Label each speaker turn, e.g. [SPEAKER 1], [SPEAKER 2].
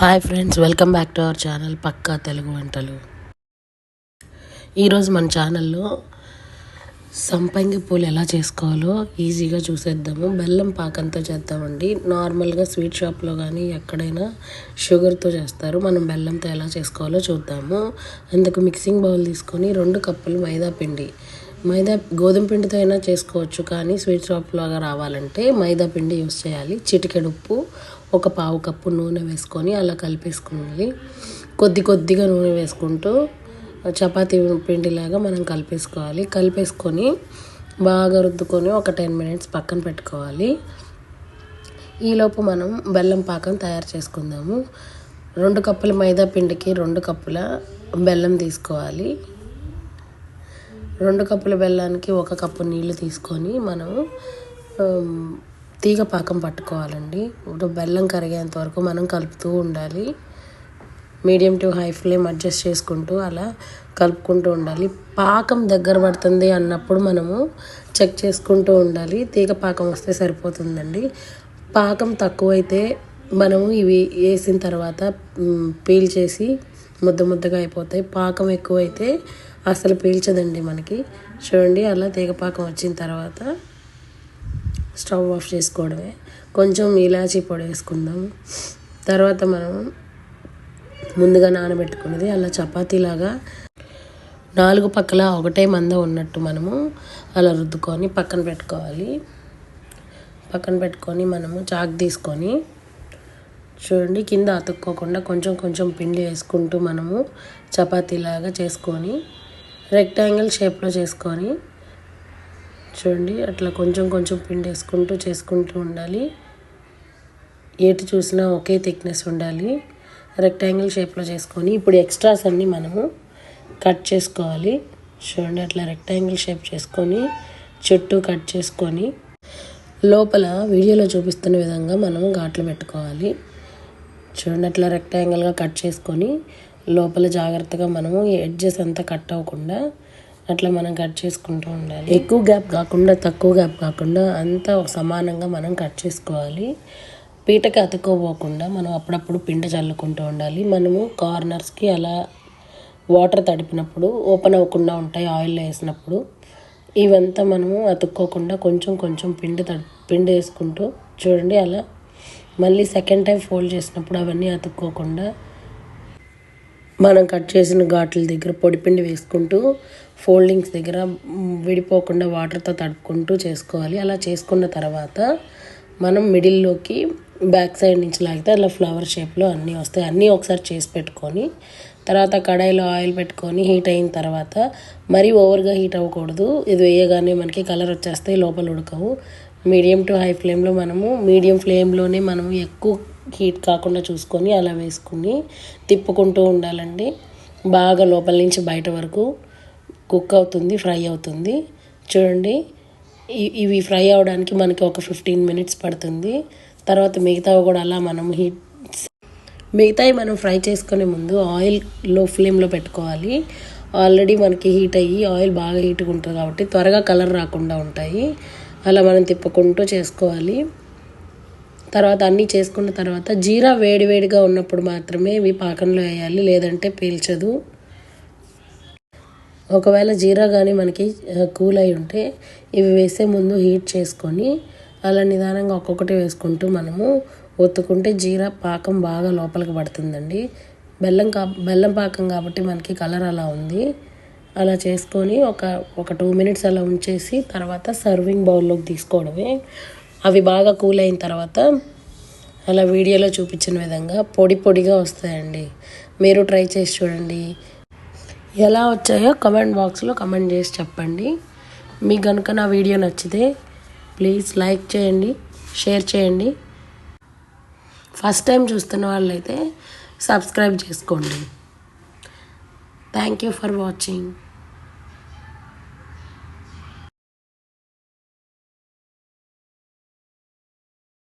[SPEAKER 1] Hi friends welcome back to our channel పక్కా తెలుగు వంటలు ఈరోజు మన ఛానల్లో సంపంగి పూలు ఎలా చేసుకోవాలో ఈజీగా చూసేద్దాము బెల్లం పాకంతో చేద్దామండి నార్మల్గా స్వీట్ షాప్లో కానీ ఎక్కడైనా షుగర్తో చేస్తారు మనం బెల్లంతో ఎలా చేసుకోవాలో చూద్దాము అందుకు మిక్సింగ్ బౌల్ తీసుకొని రెండు కప్పులు మైదా పిండి మైదా గోధుమ పిండితో అయినా చేసుకోవచ్చు కానీ స్వీట్ షాప్ లాగా రావాలంటే మైదా పిండి యూస్ చేయాలి. చిటికెడు ఉప్పు ఒక పావు కప్పు నూనె వేసుకొని అలా కలిపేసుకోవాలి కొద్ది కొద్దిగా నూనె వేసుకుంటూ చపాతీ పిండిలాగా మనం కలిపేసుకోవాలి. కలిపేసుకొని బాగా రుద్దుకొని ఒక టెన్ మినిట్స్ పక్కన పెట్టుకోవాలి. ఈలోపు మనం బెల్లం పాకం తయారు చేసుకుందాము. రెండు కప్పుల మైదా పిండికి రెండు కప్పుల బెల్లం తీసుకోవాలి. రెండు కప్పుల బెల్లానికి ఒక కప్పు నీళ్ళు తీసుకొని మనము తీగ పాకం పట్టుకోవాలండి. బెల్లం కరిగేంత వరకు మనం కలుపుతూ ఉండాలి. Medium to high flame adjust చేసుకుంటూ అలా కలుపుకుంటూ ఉండాలి. పాకం దగ్గర పడుతుంది అన్నప్పుడు మనము చెక్ చేసుకుంటూ ఉండాలి. తీగ పాకం వస్తే సరిపోతుందండి. పాకం తక్కువైతే మనము ఇవి వేసిన తర్వాత పీల్ చేసి ముద్ద ముద్దగా అయిపోతాయి. పాకం ఎక్కువైతే అసలు పీల్చదండి మనకి. చూడండి అలా తీగ పాకం వచ్చిన తర్వాత స్టవ్ ఆఫ్ చేసుకోవడమే. కొంచెం ఇలాచీ పొడి వేసుకుందాం. తర్వాత మనం ముందుగా నానబెట్టుకున్నది అలా చపాతీలాగా నాలుగు పక్కల ఒకటే మంద ఉన్నట్టు మనము అలా రుద్దుకొని పక్కన పెట్టుకోవాలి. పక్కన పెట్టుకొని మనము చాక్ తీసుకొని చూడండి కింద అతుక్కోకుండా కొంచెం కొంచెం పిండి వేసుకుంటూ మనము చపాతీలాగా చేసుకొని రెక్టాంగిల్ షేప్లో చేసుకొని చూడండి అట్లా కొంచెం కొంచెం పిండి వేసుకుంటూ చేసుకుంటూ ఉండాలి. ఏటి చూసినా ఒకే థిక్నెస్ ఉండాలి. రెక్టాంగిల్ షేప్లో చేసుకొని ఇప్పుడు ఎక్స్ట్రాస్ అన్నీ మనము కట్ చేసుకోవాలి. చూడండి అట్లా రెక్టాంగిల్ షేప్ చేసుకొని చుట్టూ కట్ చేసుకొని లోపల వీడియోలో చూపిస్తున్న విధంగా మనము ఘాట్లు పెట్టుకోవాలి. చూడండి అట్లా రెక్టాంగిల్గా కట్ చేసుకొని లోపల జాగ్రత్తగా మనము ఎడ్జెస్ అంతా కట్ అవ్వకుండా అట్లా మనం కట్ చేసుకుంటూ ఉండాలి. ఎక్కువ గ్యాప్ కాకుండా తక్కువ గ్యాప్ కాకుండా అంతా సమానంగా మనం కట్ చేసుకోవాలి. పీటకి అతుక్కోపోకుండా మనం అప్పుడప్పుడు పిండి చల్లుకుంటూ ఉండాలి. మనము కార్నర్స్కి అలా వాటర్ తడిపినప్పుడు ఓపెన్ అవ్వకుండా ఉంటాయి ఆయిల్ వేసినప్పుడు ఇవంతా మనము అతుక్కోకుండా కొంచెం కొంచెం పిండి తడి పిండి వేసుకుంటూ చూడండి అలా మళ్ళీ సెకండ్ టైం ఫోల్డ్ చేసినప్పుడు అవన్నీ అతుక్కోకుండా మనం కట్ చేసిన ఘాట్ల దగ్గర పొడిపిండి వేసుకుంటూ ఫోల్డింగ్స్ దగ్గర విడిపోకుండా వాటర్తో తడుపుకుంటూ చేసుకోవాలి. అలా చేసుకున్న తర్వాత మనం మిడిల్లోకి బ్యాక్ సైడ్ నుంచి లాగితే అలా ఫ్లవర్ షేప్లో అన్నీ వస్తాయి. అన్నీ ఒకసారి చేసి పెట్టుకొని తర్వాత కడాయిలో ఆయిల్ పెట్టుకొని హీట్ అయిన తర్వాత మరీ ఓవర్గా హీట్ అవ్వకూడదు. ఇది వేయగానే మనకి కలర్ వచ్చేస్తాయి లోపల ఉడకవు. మీడియం టు హై ఫ్లేమ్లో మనము మీడియం ఫ్లేమ్లోనే మనము ఎక్కువ హీట్ కాకుండా చూసుకొని అలా వేసుకుని తిప్పుకుంటూ ఉండాలండి. బాగా లోపల నుంచి బయట వరకు కుక్ అవుతుంది ఫ్రై అవుతుంది. చూడండి ఇవి ఫ్రై అవడానికి మనకి ఒక ఫిఫ్టీన్ మినిట్స్ పడుతుంది. తర్వాత మిగతావి కూడా అలా మనం హీట్ మిగతావి మనం ఫ్రై చేసుకునే ముందు ఆయిల్లో ఫ్లేమ్లో పెట్టుకోవాలి. ఆల్రెడీ మనకి హీట్ అయ్యి ఆయిల్ బాగా హీట్గా ఉంటుంది కాబట్టి త్వరగా కలర్ రాకుండా ఉంటాయి. అలా మనం తిప్పుకుంటూ చేసుకోవాలి. తర్వాత అన్నీ చేసుకున్న తర్వాత జీరా వేడివేడిగా ఉన్నప్పుడు మాత్రమే ఇవి పాకంలో వేయాలి లేదంటే పీల్చదు. ఒకవేళ జీరా కానీ మనకి కూల్ అయి ఉంటే ఇవి వేసే ముందు హీట్ చేసుకొని అలా నిదానంగా ఒక్కొక్కటి వేసుకుంటూ మనము ఒత్తుకుంటే జీరా పాకం బాగా లోపలికి పడుతుందండి. బెల్లం కా బెల్లం పాకం కాబట్టి మనకి కలర్ అలా ఉంది. అలా చేసుకొని ఒక ఒక టూ మినిట్స్ అలా ఉంచేసి తర్వాత సర్వింగ్ బౌల్లోకి తీసుకోవడమే. అవి బాగా కూల్ అయిన తర్వాత అలా వీడియోలో చూపించిన విధంగా పొడి పొడిగా వస్తాయండి. మీరు ట్రై చేసి చూడండి. ఎలా వచ్చాయో కమెంట్ బాక్స్లో కమెంట్ చేసి చెప్పండి. మీకు కనుక నా వీడియో నచ్చితే ప్లీజ్ లైక్ చేయండి షేర్ చేయండి. ఫస్ట్ టైం చూస్తున్న వాళ్ళైతే సబ్స్క్రైబ్ చేసుకోండి. Thank you for watching